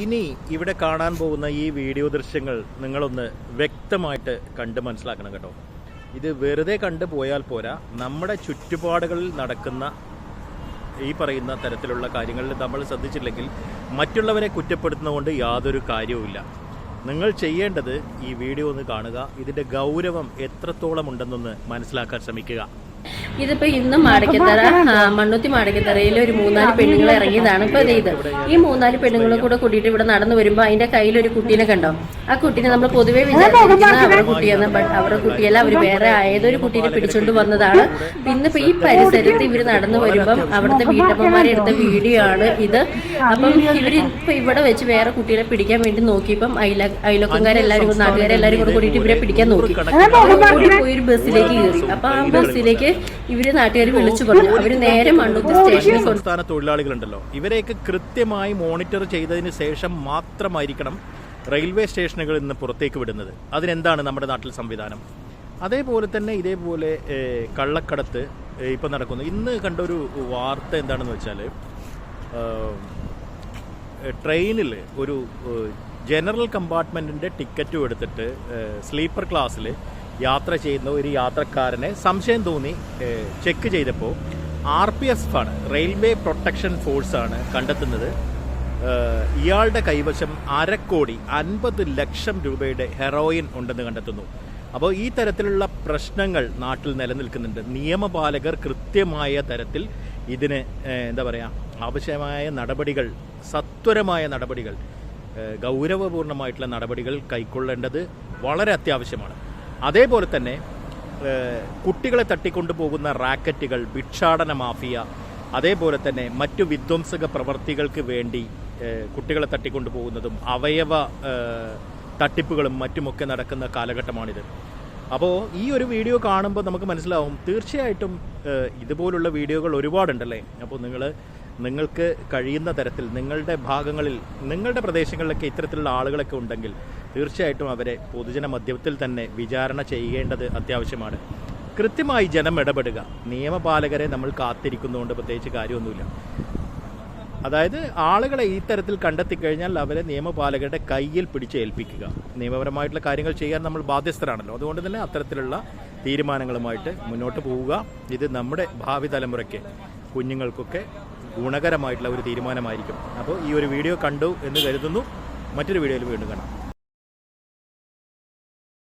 ഇനി ഇവിടെ കാണാൻ പോകുന്ന ഈ വീഡിയോ ദൃശ്യങ്ങൾ നിങ്ങളൊന്ന് വ്യക്തമായിട്ട് കണ്ട് മനസ്സിലാക്കണം കേട്ടോ. ഇത് വെറുതെ കണ്ടു പോയാൽ പോരാ. നമ്മുടെ ചുറ്റുപാടുകളിൽ നടക്കുന്ന ഈ പറയുന്ന തരത്തിലുള്ള കാര്യങ്ങളിൽ നമ്മൾ ശ്രദ്ധിച്ചില്ലെങ്കിൽ മറ്റുള്ളവരെ കുറ്റപ്പെടുത്തുന്നതുകൊണ്ട് യാതൊരു കാര്യവുമില്ല നിങ്ങൾ ചെയ്യേണ്ടത് ഈ വീഡിയോ ഒന്ന് കാണുക. ഇതിന്റെ ഗൗരവം എത്രത്തോളം ഉണ്ടെന്നൊന്ന് മനസ്സിലാക്കാൻ ശ്രമിക്കുക. ഇതിപ്പോ ഇന്ന് മാടക്കത്തറ മണ്ണുത്തി മാടക്കത്തറയിൽ ഒരു മൂന്നാൽ പെണ്ണുങ്ങൾ ഇറങ്ങിയതാണ് ഇപ്പൊ ഇത് ഇത്. ഈ മൂന്നാൽ പെണ്ണുങ്ങളും കൂടെ കൂട്ടിയിട്ട് ഇവിടെ നടന്നു വരുമ്പോ അതിന്റെ കയ്യിൽ ഒരു കുട്ടീനെ കണ്ടോ? ആ കുട്ടീനെ നമ്മൾ പൊതുവെ വിചാരിച്ചിരിക്കുന്ന അവരുടെ കുട്ടിയെന്ന് ബട്ട് അവരുടെ കുട്ടിയല്ല അവർ വേറെ ഏതൊരു കുട്ടീനെ പിടിച്ചോണ്ട് വന്നതാണ്. ഇന്നിപ്പോ ഈ പരിസരത്ത് ഇവർ നടന്നു വരുമ്പം അവിടുത്തെ വീട്ടമ്മമാരെ എടുത്ത വീഡിയോ ആണ് ഇത്. അപ്പം ഇവർ ഇപ്പൊ ഇവിടെ വെച്ച് വേറെ കുട്ടീനെ പിടിക്കാൻ വേണ്ടി നോക്കിയപ്പം അയല അയലക്കാരെല്ലാരും കൂടെ നാട്ടുകാരെല്ലാരും കൂടെ കൂടിയിട്ട് ഇവരെ പിടിക്കാൻ നോക്കി. പോയി ഒരു ബസ്സിലേക്ക് കയറി. അപ്പൊ ആ ബസ്സിലേക്ക് ഇവർ നാട്ടുകാർ വിളിച്ചു പറഞ്ഞു. അവർ നേരെ മണ്ണൂത്തി സ്റ്റേഷനിൽ കൊണ്ട് സംസ്ഥാന തൊഴിലാളികളുണ്ടല്ലോ. ഇവരെയൊക്കെ കൃത്യമായി മോണിറ്റർ ചെയ്തതിന് ശേഷം മാത്രമായിരിക്കണം റെയിൽവേ സ്റ്റേഷനുകളിൽ നിന്ന് പുറത്തേക്ക് വിടുന്നത്. അതിനെന്താണ് നമ്മുടെ നാട്ടിൽ സംവിധാനം? അതേപോലെ തന്നെ ഇതേപോലെ കള്ളക്കടത്ത് ഇപ്പം നടക്കുന്നു. ഇന്ന് കണ്ടൊരു വാർത്ത എന്താണെന്ന് വെച്ചാൽ ട്രെയിനിൽ ഒരു ജനറൽ കമ്പാർട്ട്മെന്റിന്റെ ടിക്കറ്റും എടുത്തിട്ട് സ്ലീപ്പർ ക്ലാസ്സിൽ യാത്ര ചെയ്യുന്ന ഒരു യാത്രക്കാരനെ സംശയം തോന്നി ചെക്ക് ചെയ്തപ്പോൾ ആർ പി എഫ് ആണ് റെയിൽവേ പ്രൊട്ടക്ഷൻ ഫോഴ്സ് ആണ് കണ്ടെത്തുന്നത്. ഇയാളുടെ കൈവശം അരക്കോടി അൻപത് ലക്ഷം രൂപയുടെ ഹെറോയിൻ ഉണ്ടെന്ന് കണ്ടെത്തുന്നു. അപ്പോൾ ഈ തരത്തിലുള്ള പ്രശ്നങ്ങൾ നാട്ടിൽ നിലനിൽക്കുന്നുണ്ട്. നിയമപാലകർ കൃത്യമായ തരത്തിൽ ഇതിന് എന്താ പറയുക ആവശ്യമായ നടപടികൾ സത്വരമായ നടപടികൾ ഗൗരവപൂർണമായിട്ടുള്ള നടപടികൾ കൈക്കൊള്ളേണ്ടത് വളരെ അത്യാവശ്യമാണ്. അതേപോലെ തന്നെ കുട്ടികളെ തട്ടിക്കൊണ്ടു പോകുന്ന റാക്കറ്റുകൾ ഭിക്ഷാടന മാഫിയ അതേപോലെ തന്നെ മറ്റു വിധ്വംസക പ്രവർത്തികൾക്ക് വേണ്ടി കുട്ടികളെ തട്ടിക്കൊണ്ടു പോകുന്നതും അവയവ തട്ടിപ്പുകളും മറ്റുമൊക്കെ നടക്കുന്ന കാലഘട്ടമാണിത്. അപ്പോൾ ഈ ഒരു വീഡിയോ കാണുമ്പോൾ നമുക്ക് മനസ്സിലാവും തീർച്ചയായിട്ടും ഇതുപോലുള്ള വീഡിയോകൾ ഒരുപാടുണ്ടല്ലേ? അപ്പോൾ നിങ്ങൾ നിങ്ങൾക്ക് കഴിയുന്ന തരത്തിൽ നിങ്ങളുടെ ഭാഗങ്ങളിൽ നിങ്ങളുടെ പ്രദേശങ്ങളിലൊക്കെ ഇത്തരത്തിലുള്ള ആളുകളൊക്കെ ഉണ്ടെങ്കിൽ തീർച്ചയായിട്ടും അവരെ പൊതുജന മധ്യത്തിൽ തന്നെ വിചാരണ ചെയ്യേണ്ടത് അത്യാവശ്യമാണ്. കൃത്യമായി ജനം ഇടപെടുക. നിയമപാലകരെ നമ്മൾ കാത്തിരിക്കുന്നതുകൊണ്ട് പ്രത്യേകിച്ച് കാര്യമൊന്നുമില്ല. അതായത് ആളുകളെ ഈ തരത്തിൽ കണ്ടെത്തി കഴിഞ്ഞാൽ അവരെ നിയമപാലകരുടെ കയ്യിൽ പിടിച്ച് ഏൽപ്പിക്കുക നിയമപരമായിട്ടുള്ള കാര്യങ്ങൾ ചെയ്യാൻ നമ്മൾ ബാധ്യസ്ഥരാണല്ലോ. അതുകൊണ്ട് തന്നെ അത്തരത്തിലുള്ള തീരുമാനങ്ങളുമായിട്ട് മുന്നോട്ട് പോവുക. ഇത് നമ്മുടെ ഭാവി തലമുറയ്ക്ക് കുഞ്ഞുങ്ങൾക്കൊക്കെ ഗുണകരമായിട്ടുള്ള ഒരു തീരുമാനമായിരിക്കും. അപ്പോൾ ഈ ഒരു വീഡിയോ കണ്ടു എന്ന് കരുതുന്നു. മറ്റൊരു വീഡിയോയിൽ വീണ്ടും കാണാം.